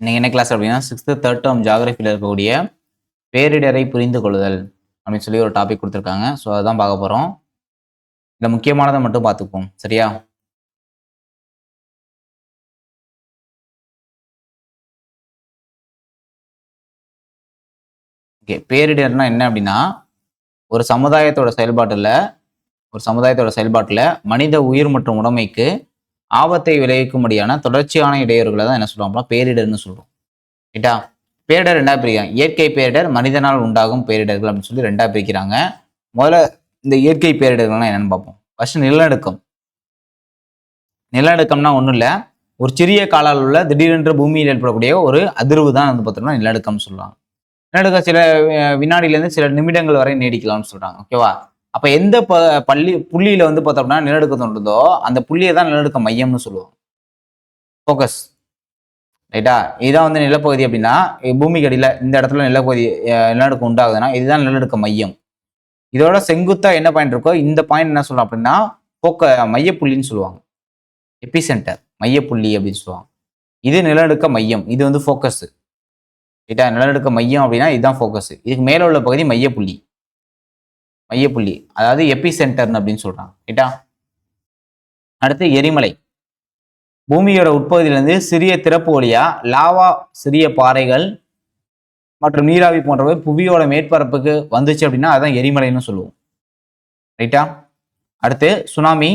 இன்னைக்கு என்ன கிளாஸ் அப்படின்னா சிக்ஸ்த்து தேர்ட் டேர்ம் ஜாகிரபியில் இருக்கக்கூடிய பேரிடரை புரிந்து கொள்ளுதல் அப்படின்னு சொல்லி ஒரு டாபிக் கொடுத்துருக்காங்க. ஸோ அதுதான் பார்க்க போகிறோம் இந்த முக்கியமானதை மட்டும் பார்த்துப்போம் சரியா? ஓகே பேரிடர்னா என்ன அப்படின்னா ஒரு சமுதாயத்தோட செயல்பாட்டில் ஒரு சமுதாயத்தோட செயல்பாட்டில் மனித உயிர் மற்றும் உடைமைக்கு ஆபத்தை விளைவிக்கும்படியான தொடர்ச்சியான இடையூறுகளை தான் என்ன சொல்லுவோம் அப்படின்னா பேரிடர்னு சொல்லுவோம் ரைட்டா பேரிடர் ரெண்டா பிரிக்கிறாங்க. இயற்கை பேரிடர் மனிதனால் உண்டாகும் பேரிடர்கள் அப்படின்னு சொல்லி ரெண்டா பிரிக்கிறாங்க. முதல்ல இந்த இயற்கை பேரிடர்கள்லாம் என்னன்னு பார்ப்போம். ஃபர்ஸ்ட் நிலநடுக்கம். நிலநடுக்கம்னா ஒன்றும் இல்லை. ஒரு சிறிய கால உள்ள திடீரென்று பூமியில் ஏற்படக்கூடிய ஒரு அதிர்வு தான் வந்து பார்த்தோம்னா நிலநடுக்கம்னு சொல்லுவாங்க. நிலநடுக்கம் சில வினாடியிலேருந்து சில நிமிடங்கள் வரை நீடிக்கலாம்னு சொல்றாங்க. ஓகேவா அப்போ எந்த ப பள்ளி புள்ளியில் வந்து பார்த்தோம்னா நிலநடுக்கம் தோன்றுதோ அந்த புள்ளியை தான் நிலநடுக்க மையம்னு சொல்லுவோம். ஃபோக்கஸ் ரைட்டா இதுதான் வந்து நிலப்பகுதி அப்படின்னா பூமிக்கு அடியில் இந்த இடத்துல நிலப்பகுதி நிலநடுக்கம் உண்டாகுதுன்னா இதுதான் நிலநடுக்க மையம். இதோட செங்குத்தா என்ன பாயிண்ட் இருக்கோ இந்த பாயிண்ட் என்ன சொல்லலாம் அப்படின்னா போக்க மையப்புள்ளின்னு சொல்லுவாங்க. எபிசென்டர் மையப்புள்ளி அப்படின்னு சொல்லுவாங்க. இது நிலநடுக்க மையம். இது வந்து ஃபோக்கஸ் ரைட்டா நிலநடுக்க மையம் அப்படின்னா இதுதான் ஃபோக்கஸ் இதுக்கு மேலே உள்ள பகுதி மையப்புள்ளி. மையப்புள்ளி அதாவது எபிசென்டர்னு அப்படின்னு சொல்றாங்க. ரைட்டா அடுத்து எரிமலை. பூமியோட உட்பகுதியிலிருந்து சிறிய திறப்பு வழியா லாவா சிறிய பாறைகள் மற்றும் நீராவி போன்றவை புவியோட மேற்பரப்புக்கு வந்துச்சு அப்படின்னா அதான் எரிமலைன்னு சொல்லுவோம். ரைட்டா? அடுத்து சுனாமி.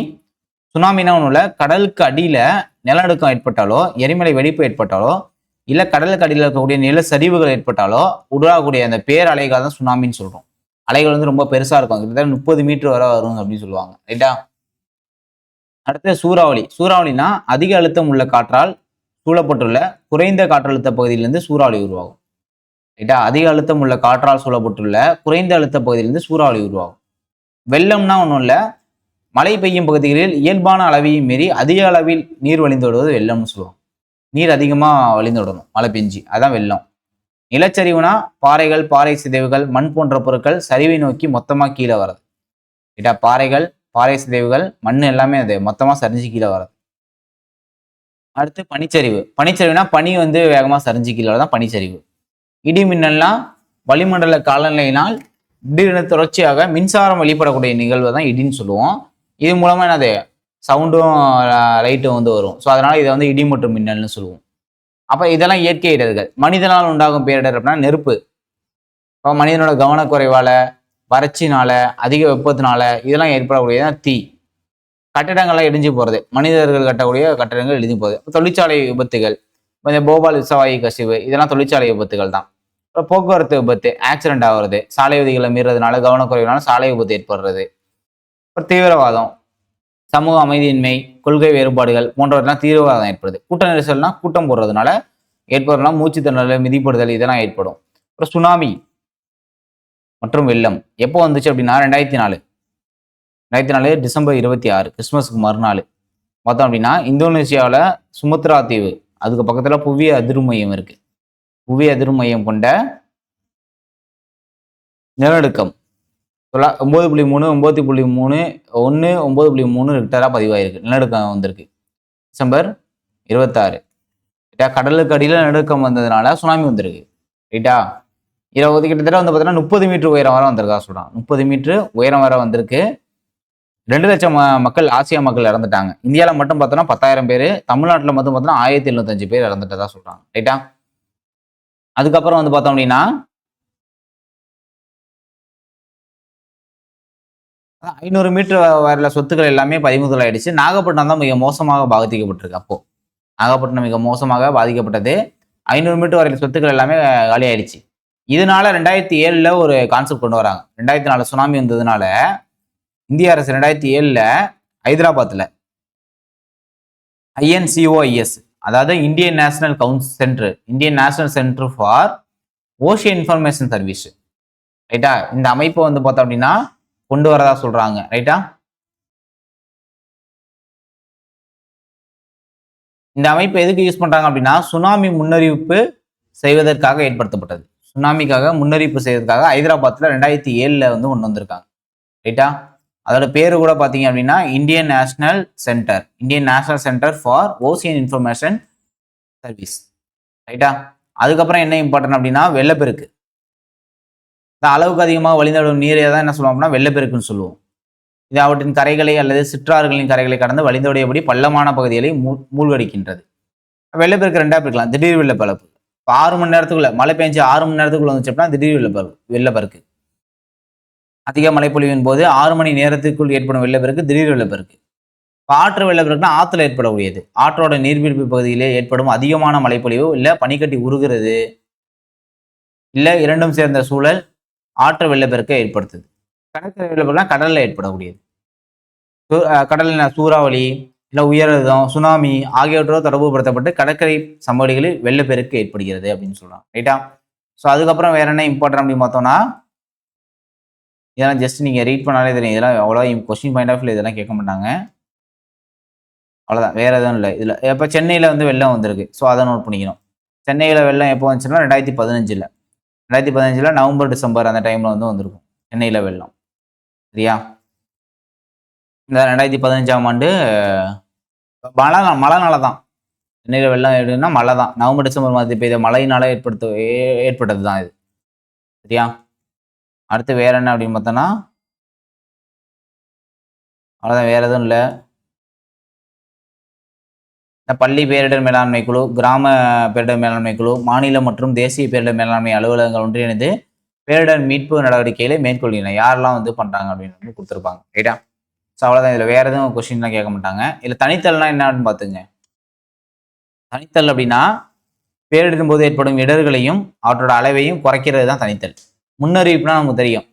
சுனாமினா ஒன்றும் இல்லை கடலுக்கு அடியில் நிலநடுக்கம் ஏற்பட்டாலோ எரிமலை வெடிப்பு ஏற்பட்டாலோ இல்லை கடலுக்கு அடியில் இருக்கக்கூடிய நிலச்சரிவுகள் ஏற்பட்டாலோ உருவாகக்கூடிய அந்த பேரலைகள் தான் சுனாமின்னு சொல்கிறோம் அலைகள் வந்து ரொம்ப பெருசாக இருக்கும். கிட்டத்தட்ட முப்பது மீட்டர் வரை வரும் அப்படின்னு சொல்லுவாங்க. ரைட்டா? அடுத்து சூறாவளி. சூறாவளினா அதிக அழுத்தம் உள்ள காற்றால் சூழப்பட்டுள்ள குறைந்த காற்றழுத்த பகுதியிலிருந்து சூறாவளி உருவாகும். ரைட்டா? அதிக அழுத்தம் உள்ள காற்றால் சூழப்பட்டுள்ள குறைந்த அழுத்த பகுதியிலிருந்து சூறாவளி உருவாகும். வெள்ளம்னா ஒன்றும் இல்லை. மழை பெய்யும் பகுதிகளில் இயல்பான அளவையும் மீறி அதிக அளவில் நீர் வழிந்து விடுவது வெள்ளம்னு சொல்லுவோம் நீர் அதிகமாக வழிந்தோடணும் மழை பெஞ்சு. அதான் வெள்ளம். நிலச்சரிவுனா பாறைகள் பாறை சிதைவுகள் மண் போன்ற பொருட்கள் சரிவை நோக்கி மொத்தமாக கீழே வர்றது. ரைட்டா பாறைகள் பாறை சிதைவுகள் மண் எல்லாமே அது மொத்தமாக சரிஞ்சு கீழே வர்றது. அடுத்து பனிச்சரிவு. பனிச்சரிவுனா பனி வந்து வேகமாக சரிஞ்சு கீழே தான் பனிச்சரிவு. இடி மின்னல்னா வளிமண்டல காலநிலையினால் திடீரென தொடர்ச்சியாக மின்சாரம் வெளிப்படக்கூடிய நிகழ்வு தான் இடின்னு சொல்லுவோம். இது மூலமாக என்னது? சவுண்டும் லைட்டும் வந்து வரும். ஸோ அதனால் இதை வந்து இடி மற்றும் மின்னல்னு சொல்லுவோம். அப்போ இதெல்லாம் இயற்கை இடர்கள். மனிதனால் உண்டாகும் பேரிடர் அப்படின்னா நெருப்பு. இப்போ மனிதனோட கவனக்குறைவால் வறட்சினால அதிக வெப்பத்தினால இதெல்லாம் ஏற்படக்கூடியதான் தீ. கட்டிடங்கள்லாம் இடிஞ்சு போகிறது மனிதர்கள் கட்டக்கூடிய கட்டிடங்கள் இடிஞ்சு போகுது தொழிற்சாலை விபத்துகள். இந்த போபால் விசவாயு கசிவு இதெல்லாம் தொழிற்சாலை விபத்துகள் தான். அப்புறம் போக்குவரத்து விபத்து ஆக்சிடென்ட் ஆகுறது. சாலை விதிகளை மீறதுனால கவனக்குறைவுனால சாலை விபத்து ஏற்படுறது. அப்புறம் தீவிரவாதம். சமூக அமைதியின்மை கொள்கை வேறுபாடுகள் போன்றவற்றெல்லாம் தீவிரவாதம் ஏற்படுது. கூட்ட நெரிசல்னா கூட்டம் போடுறதுனால ஏற்படலாம் மூச்சு திணறல் மிதிப்படுதல் இதெல்லாம் ஏற்படும். அப்புறம் சுனாமி மற்றும் வெள்ளம். எப்போ வந்துச்சு அப்படின்னா ரெண்டாயிரத்தி நாலு. ரெண்டாயிரத்தி நாலு டிசம்பர் இருபத்தி ஆறு கிறிஸ்மஸுக்கு மறுநாள். பார்த்தோம் அப்படின்னா இந்தோனேசியாவில் சுமத்ரா தீவு. அதுக்கு பக்கத்தில் புவி அதிர்மையம் இருக்குது புவி அதிர்மையம் கொண்ட நிலநடுக்கம். தொள்ளா ஒம்பது புள்ளி மூணு ஒம்பது புள்ளி மூணு ஒன்று ஒம்பது புள்ளி மூணு ரிக்டராக பதிவாயிருக்கு. நிலநடுக்கம் வந்திருக்கு. டிசம்பர் இருபத்தாறு. ரைட்டா கடலுக்கு அடியில் நடுக்கம் வந்ததுனால சுனாமி வந்திருக்கு. ரைட்டா இதில் வந்து கிட்டத்தட்ட வந்து பார்த்தீங்கன்னா முப்பது மீட்டர் உயரம் வர வந்திருக்கா சொல்கிறான் முப்பது மீட்டர் உயரம் வர வந்திருக்கு. ரெண்டு லட்சம் மக்கள் ஆசியா மக்கள் இறந்துட்டாங்க. இந்தியாவில் மட்டும் பார்த்தோன்னா பத்தாயிரம் பேர் தமிழ்நாட்டில் மட்டும் பார்த்தோன்னா ஆயிரத்தி எழுநூத்தஞ்சு பேர் இறந்துட்டதா சொல்கிறாங்க ரைட்டா அதுக்கப்புறம் வந்து பார்த்தோம் அப்படின்னா ஐநூறு மீட்டர் வரல சொத்துக்கள் எல்லாமே பறிமுதல் ஆயிடுச்சு நாகப்பட்டினம் தான் மிக மோசமாக பாதிக்கப்பட்டிருக்கு அப்போ. நாகப்பட்டினம் மிக மோசமாக பாதிக்கப்பட்டது. ஐநூறு மீட்டர் வரையில் சொத்துக்கள் எல்லாமே காலி ஆயிடுச்சு இதனால ரெண்டாயிரத்தி ஏழில் ஒரு கான்செப்ட் கொண்டு வராங்க. ரெண்டாயிரத்தி நாலு சுனாமி வந்ததுனால இந்திய அரசு ரெண்டாயிரத்தி ஏழில் ஹைதராபாத்தில் ஐஎன்சிஓஐஎஸ் அதாவது Indian national council centre. Indian national centre for ocean information service. ரைட்டா? இந்த அமைப்பை வந்து பார்த்தோம் அப்படின்னா கொண்டு வரதா சொல்றாங்க. ரைட்டா இந்த அமைப்பு எதுக்கு யூஸ் பண்றாங்க அப்படின்னா சுனாமி முன்னறிவிப்பு செய்வதற்காக ஏற்படுத்தப்பட்டது. சுனாமிக்காக முன்னறிவிப்பு செய்வதற்காக ஹைதராபாத்தில் ரெண்டாயிரத்தி ஏழில் வந்து கொண்டு வந்திருக்காங்க. ரைட்டா அதோட பேரு கூட பார்த்தீங்க அப்படின்னா Indian national centre Indian national centre for ocean information service ரைட்டா அதுக்கப்புறம் என்ன இம்பார்ட்டன்ட் அப்படின்னா வெள்ளப்பெருக்கு. இந்த அளவுக்கு அதிகமாக வழிந்தோடும் நீரை தான் என்ன சொல்லுவோம் அப்படின்னா வெள்ளப்பெருக்குன்னு சொல்லுவோம். இது அவற்றின் கரைகளை அல்லது சிற்றாறுகளின் கரைகளை கடந்து வழிந்தோடியபடி பள்ளமான பகுதிகளை மூ மூழ்கடிக்கின்றது. வெள்ளப்பெருக்கு ரெண்டாக பிரிக்கலாம். திடீர் வெள்ளப்பழப்பு இப்போ ஆறு மணி நேரத்துக்குள்ள மழை பெஞ்சு ஆறு மணி நேரத்துக்குள்ள வந்துச்சு அப்படின்னா திடீர் வெள்ளப்பெருக்கு வெள்ளப்பெருக்கு. அதிக மழைப்பொழிவின் போது ஆறு மணி நேரத்துக்குள் ஏற்படும் வெள்ளப்பெருக்கு திடீர் வெள்ளப்பெருக்கு. இப்போ ஆற்று வெள்ளப்பெருக்குனா ஆற்றுல ஏற்படக்கூடியது. ஆற்றோட நீர்பிடிப்பு பகுதியிலே ஏற்படும் அதிகமான மழைப்பொழிவு இல்லை பனிக்கட்டி உருகிறது இல்லை இரண்டும் சேர்ந்த சூழல் ஆற்று வெள்ளப்பெருக்கை ஏற்படுத்துது. கடற்கரை வெள்ளப்பெருக்குனா கடலில் ஏற்படக்கூடியது. சு- சூறாவளி இல்லை உயரதம் சுனாமி ஆகியவற்றோடு தொடர்புபடுத்தப்பட்டு கடற்கரை சமவெளிகளில் வெள்ளப்பெருக்கு ஏற்படுகிறது அப்படின்னு சொல்கிறாங்க ரைட்டா ஸோ அதுக்கப்புறம் வேற என்ன இம்பார்ட்டன் அப்படின்னு பார்த்தோம்னா இதெல்லாம் ஜஸ்ட் நீங்கள் ரீட் பண்ணாலே தெரியும். இதெல்லாம் அவ்வளோ கொஸ்டின் பாயிண்ட் ஆஃப் இதெல்லாம் கேட்க மாட்டாங்க. அவ்வளோதான் வேற எதுவும் இல்லை. இதில் இப்போ சென்னையில் வந்து வெள்ளம் வந்திருக்கு. ஸோ அதை நோட் பண்ணிக்கணும். சென்னையில் வெள்ளம் எப்போ வந்துச்சுன்னா ரெண்டாயிரத்தி பதினஞ்சில். ரெண்டாயிரத்தி பதினஞ்சில் நவம்பர் டிசம்பர் அந்த டைமில் வந்து வந்திருக்கும். சென்னையில் வெள்ளம். சரியா? இந்த ரெண்டாயிரத்தி பதினஞ்சாம் ஆண்டு மழை தான் மழைனால தான் சென்னையில் வெள்ளம் எப்படின்னா மழை தான் நவம்பர் டிசம்பர் மாதத்தில் பெய்த மழையினால ஏற்படுத்த ஏற்பட்டது தான் இது. சரியா? அடுத்து வேற என்ன அப்படின்னு பார்த்தோன்னா அவ்வளோதான் வேற எதுவும் இல்லை. பள்ளி பேரிடர் மேலாண்மை குழு கிராம பேரிடர் மேலாண்மை குழு மாநில மற்றும் தேசிய பேரிடர் மேலாண்மை அலுவலகங்கள் ஒன்றிணைந்து பேரிடர் மீட்பு நடவடிக்கைகளை மேற்கொள்கின்றன. யாரெல்லாம் வந்து பண்ணுறாங்க அப்படின்னு வந்து கொடுத்துருப்பாங்க. ரைட்டா ஸோ அவ்வளோதான் இதில் வேறு எதுவும் கொஸ்டின்லாம் கேட்க மாட்டாங்க. இதில் தனித்தல்னா என்னன்னு பார்த்துங்க தனித்தல் அப்படின்னா பேரிடும் போது ஏற்படும் இடர்களையும் அவற்றோட அளவையும் குறைக்கிறது தான் தனித்தல். முன்னறிவிப்புனா நமக்கு தெரியும்.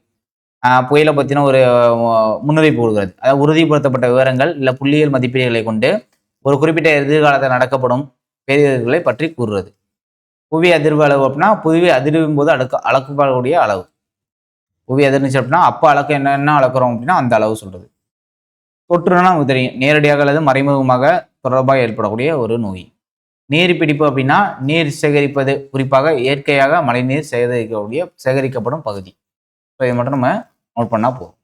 புயலை பற்றின ஒரு முன்னறிவிப்பு கொடுக்குறது. அதாவது உறுதிப்படுத்தப்பட்ட விவரங்கள் இல்லை புள்ளியியல் மதிப்பீடுகளை கொண்டு ஒரு குறிப்பிட்ட எதிர்காலத்தில் நடக்கப்படும் பேரிடர்களை பற்றி கூறுறது. புவி அதிர்வு அளவு அப்படின்னா புவி அதிர்வின் போது அடுக்க அளக்கப்படக்கூடிய அளவு. புவி அதிர்ந்துச்சு அப்படின்னா அப்போ அளக்க என்ன என்ன அளக்குறோம் அப்படின்னா அந்த அளவு சொல்கிறது தொற்றுனா நமக்கு தெரியும். நேரடியாக அல்லது மறைமுகமாக தொடர்பாக ஏற்படக்கூடிய ஒரு நோய். நீர் பிடிப்பு அப்படின்னா நீர் சேகரிப்பது குறிப்பாக இயற்கையாக மழைநீர் சேகரிக்கக்கூடிய சேகரிக்கப்படும் பகுதி. ஸோ இதை மட்டும் நம்ம நோட் பண்ணால் போதும்.